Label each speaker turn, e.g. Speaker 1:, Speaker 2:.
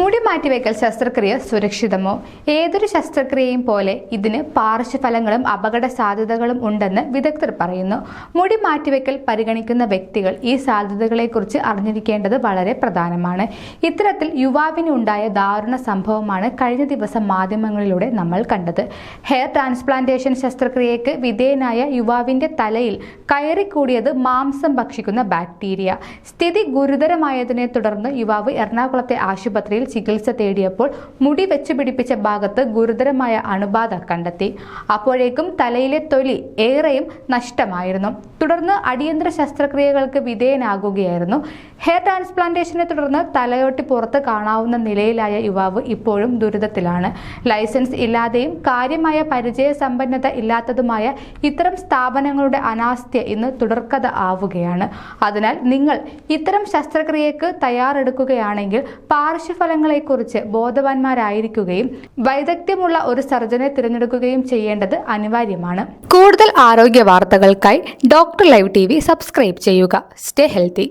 Speaker 1: മുടി മാറ്റിവെക്കൽ ശസ്ത്രക്രിയ സുരക്ഷിതമോ? ഏതൊരു ശസ്ത്രക്രിയയും പോലെ ഇതിന് പാർശ്വഫലങ്ങളും അപകട സാധ്യതകളും ഉണ്ടെന്ന് വിദഗ്ധർ പറയുന്നു. മുടി മാറ്റിവെക്കൽ പരിഗണിക്കുന്ന വ്യക്തികൾ ഈ സാധ്യതകളെക്കുറിച്ച് അറിഞ്ഞിരിക്കേണ്ടത് വളരെ പ്രധാനമാണ്. ഇത്തരത്തിൽ യുവാവിനുണ്ടായ ദാരുണ സംഭവമാണ് കഴിഞ്ഞ ദിവസം മാധ്യമങ്ങളിലൂടെ നമ്മൾ കണ്ടത്. ഹെയർ ട്രാൻസ്പ്ലാന്റേഷൻ ശസ്ത്രക്രിയയ്ക്ക് വിധേയനായ യുവാവിന്റെ തലയിൽ കയറിക്കൂടിയത് മാംസം ഭക്ഷിക്കുന്ന ബാക്ടീരിയ. സ്ഥിതി ഗുരുതരമായതിനെ തുടർന്ന് യുവാവ് എറണാകുളത്തെ ആശുപത്രിയിൽ ചികിത്സ തേടിയപ്പോൾ മുടി വെച്ച് പിടിപ്പിച്ച ഭാഗത്ത് ഗുരുതരമായ അണുബാധ കണ്ടെത്തി. അപ്പോഴേക്കും തലയിലെ തൊലി ഏറെയും നഷ്ടമായിരുന്നു. തുടർന്ന് അടിയന്തര ശസ്ത്രക്രിയകൾക്ക് വിധേയനാകുകയായിരുന്നു. ഹെയർ ട്രാൻസ്പ്ലാന്റേഷനെ തുടർന്ന് തലയോട്ടി പുറത്ത് കാണാവുന്ന നിലയിലായ യുവാവ് ഇപ്പോഴും ദുരിതത്തിലാണ്. ലൈസൻസ് ഇല്ലാതെയും കാര്യമായ പരിചയ സമ്പന്നത ഇല്ലാത്തതുമായ ഇത്തരം സ്ഥാപനങ്ങളുടെ അനാസ്ഥ ഇന്ന് തുടർക്കഥ ആവുകയാണ്. അതിനാൽ നിങ്ങൾ ഇത്തരം ശസ്ത്രക്രിയക്ക് തയ്യാറെടുക്കുകയാണെങ്കിൽ പാർശ്വഫലങ്ങളെക്കുറിച്ച് ബോധവാന്മാരായിരിക്കുകയും വൈദഗ്ധ്യമുള്ള ഒരു സർജനെ തിരഞ്ഞെടുക്കുകയും ചെയ്യേണ്ടത് അനിവാര്യമാണ്. കൂടുതൽ ആരോഗ്യ വാർത്തകൾക്കായി ഡോക്ടർ ലൈവ് ടി സബ്സ്ക്രൈബ് ചെയ്യുക. Stay healthy.